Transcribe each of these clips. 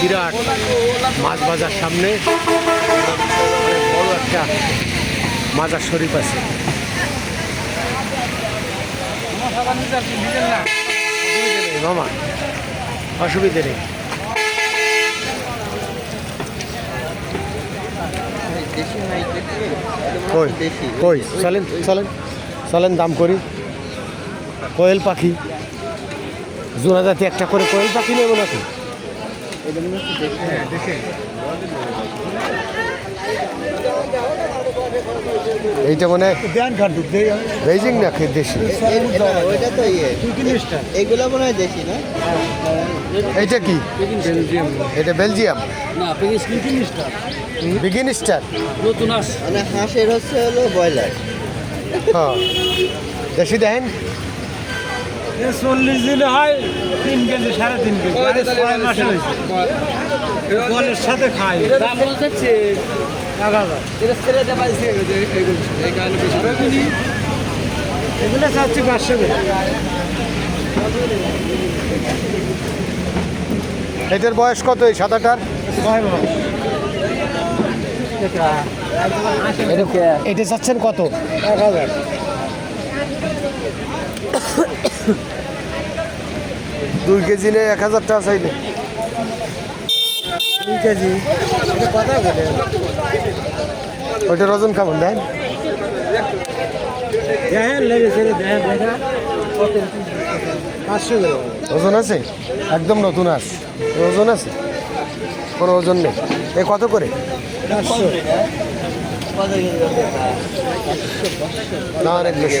বিরাট মাছ বাজার সামনে। বড় একটা মাজার শরীফ আছে। মামা, অসুবিধে নেই। কই চলেন দাম করি। কোয়েল পাখি। জোড়া জাতি একটা করে কোয়েল পাখি নেব নাকি? এইটা মানে বেজিং না কি দেশি? ওইটা তো ইয়ে। এগুলো মনে হয় দেশি না? এইটা কি? এটা বেলজিয়াম? না বিগিন স্টার নতুন মানে হাঁসের হচ্ছে হলো ব্রয়লার। হ্যাঁ। দেশি দেখেন চল্লিশ দিনে হয় তিন কেজি সাড়ে তিন কেজি। ছয় মাসে হয়েছে। বলের সাথে খাই। দাম এগুলো চাচ্ছি পাঁচশো করে। এটার বয়স কত এই সাদাটার? এটা চাচ্ছেন কত? এক হাজার। দুই কেজি নেই এক হাজার টাকা চাইলে। দুই কেজি? এটা কথা বলে ওইটা রজন কেমন দেন ওজন আছে? একদম নতুন আস ওজন আছে? কোনো ওজন নেই। এ কত করে? না অনেক বেশি।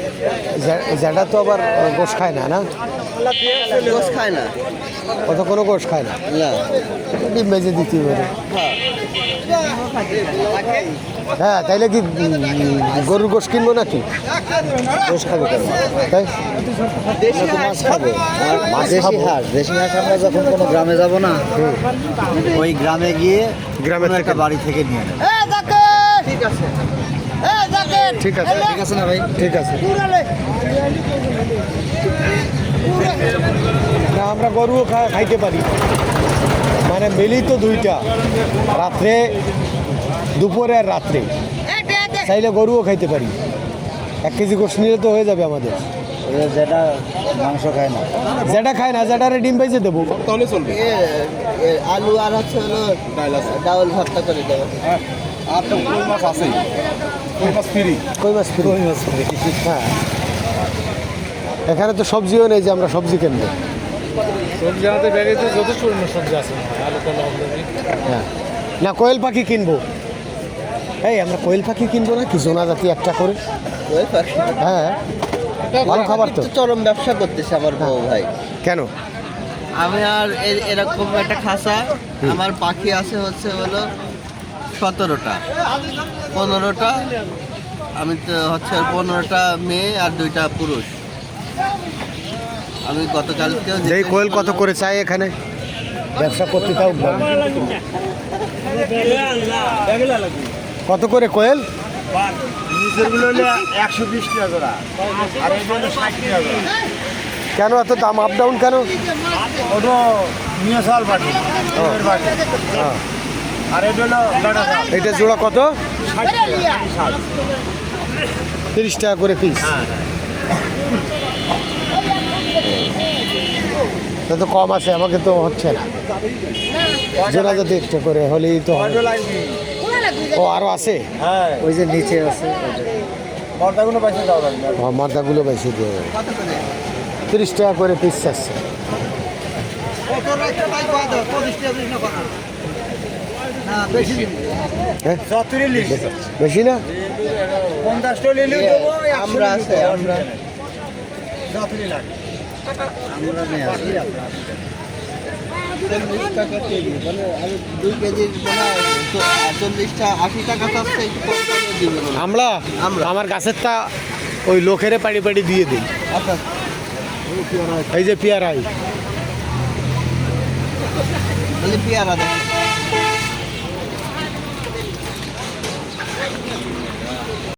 জে- যেটা তো আবার গোশ খায় না না? গোস খায় না। কত কোনো গোশ খায় না? না। ডিম বেজে দিতে পারে হ্যাঁ তাইলে কি গরুর গোশ কিনবো নাকি? গোশ খাবে কেন? তাই? দেশি হাঁস খাবে? মাছ দেশি হাঁস দেশি হাঁস আমরা যখন কোনো গ্রামে যাব না ওই গ্রামে গিয়ে গ্রামের একটা বাড়ি থেকে নিয়ে ঠিক আছে। ঠিক আছে ঠিক আছে না ভাই? ঠিক আছে। না আমরা গরুও খা খাইতে পারি। মানে মিলি তো দুইটা। রাত্রে দুপুরে আর রাত্রে। চাইলে গরুও খাইতে পারি। এক কেজি গোশ নিলে তো হয়ে যাবে আমাদের। যেটা মাংস খায় না। যেটা খায় না যেটারে ডিম বেজে দেবো। আলু আর হচ্ছে হলো ডাউল ভর্তা করে দেবো। আর তো মাছ আছেই। কই মাছ ফ্রি? কই মাছ ফ্রি? কই মাছ ফ্রি? হ্যাঁ। এখানে তো সবজিও নেই যে আমরা সবজি কিনবো। সবজি আমাদের ব্যাগে তো যথেষ্ট পরিমাণ সবজি আছে। আলু কলা হ্যাঁ। না কোয়েল পাখি কিনবো। এই আমরা কোয়েল পাখি কিনবো না কি? জোনা জাতি একটা করে। ওই পাখি। হ্যাঁ। ভালো খাবার তো। চরম ব্যবসা করতেছে আমার বউ ভাই। কেন? আমি আর এরকম একটা খাসা। আমার পাখি আছে হচ্ছে হলো সতেরোটা। পনেরোটা আমি তো হচ্ছে পনেরোটা মেয়ে আর দুইটা পুরুষ। আমি গতকালকেও যেই কোয়েল কত করে চাই এখানে? ব্যবসা করতে তাও কত করে কোয়েল? হলে একশো বিশ টাকা জোড়া আর এইগুলো ষাট টাকা জোড়া কেন এত দাম? আপ ডাউন কেন? ওটা নিয়ে ডিমের পাটি হ্যাঁ। আর এটা হলো এটা জোড়া কত? তিরিশ টাকা করে পিস তা তো কম আছে আমাকে তো হচ্ছে না। জোড়া যদি একটু করে হলেই তো। ও আরও আছে? হ্যাঁ। ওই যে নিচে আছে। মাথাগুলো বেশি দিয়ে তিরিশ টাকা করে পিস হ্যাঁ ইলিশ বেশি না? আমরা আছে আমরা। চল্লিশ টাকা কেজি মানে আমি দুই কেজির চল্লিশটা আশি টাকা চাচ্ছে একটু কম করে দিবে আমরা? আমরা। আমার গাছের তা ওই লোকেরে পাড়ি পাড়ি দিয়ে দিই। আচ্ছা। এই যে পিয়ারাই। পেয়ারা দেখেন।